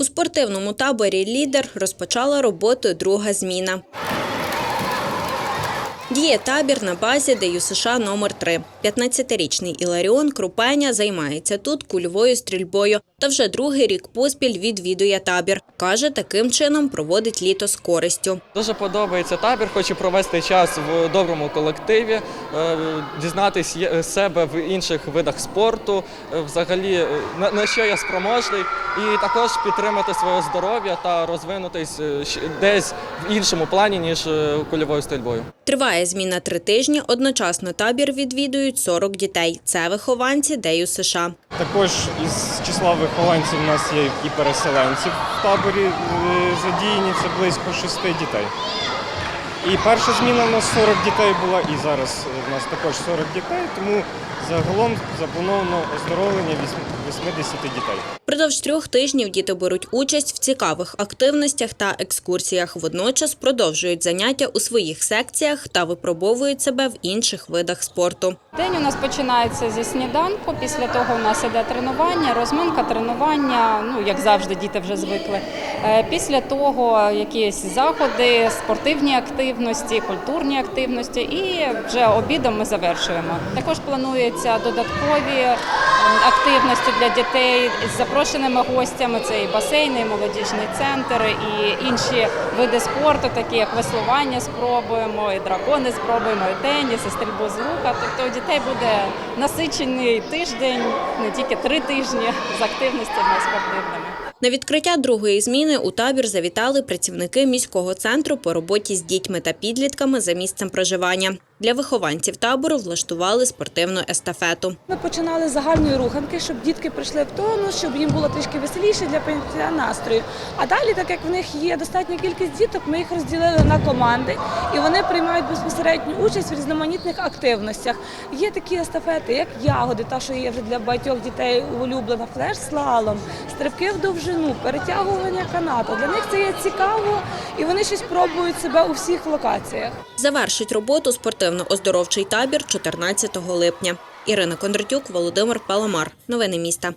У спортивному таборі Лідер розпочала роботу друга зміна. Діє табір на базі ДЮСШ номер 3 15-річний Іларіон Крупеня займається тут кульовою стрільбою та вже другий рік поспіль відвідує табір. Каже, таким чином проводить літо з користю. Дуже подобається табір, хочу провести час в доброму колективі, е, дізнатись себе в інших видах спорту, е, взагалі е, на, що я спроможний, і також підтримати своє здоров'я та розвинутись е, десь в іншому плані, ніж е, кульовою стрільбою. Триває зміна три тижні. Одночасно табір відвідують 40 дітей. Це вихованці Дею США. Також із числа вихованців у нас є і переселенців в таборі е, задіяні, це близько шести дітей. І перша зміна у нас 40 дітей була, і зараз е, у нас також 40 дітей, тому загалом заплановано оздоровлення вісім- 80 дітей. Продовж трьох тижнів діти беруть участь в цікавих активностях та екскурсіях. Водночас продовжують заняття у своїх секціях та випробовують себе в інших видах спорту. День у нас починається зі сніданку. Після того у нас іде тренування, розминка, тренування. Ну як завжди, діти вже звикли. Е, Після того якісь заходи, спортивні активності, культурні активності, і вже обідом ми завершуємо. Також планується додаткові ем, активності для дітей з запрошеними гостями. Це і басейни, і молодіжний центр, і інші види спорту, такі як веслування спробуємо, і дракони спробуємо, і теніс, і стрільбу з лука. Тобто у дітей буде насичений тиждень, не тільки три тижні з активностями спортивними. На відкриття другої зміни у табір завітали працівники міського центру по роботі з дітьми та підлітками за місцем проживання. Для вихованців табору влаштували спортивну естафету. Ми починали з загальної руханки, щоб дітки прийшли в тонус, щоб їм було трішки веселіше для підняття настрою. А далі, так як в них є достатня кількість діток, ми їх розділили на команди і вони приймають безпосередню участь в різноманітних активностях. Є такі естафети, як ягоди, та що є вже для багатьох дітей улюблена, флеш-слалом, стрибки в довжину, перетягування канату. Для них це є цікаво, і вони щось пробують себе у всіх локаціях. Завершить роботу спортивно-оздоровчий табір 14 липня. Ірина Кондратюк, Володимир Паламар. Новини міста.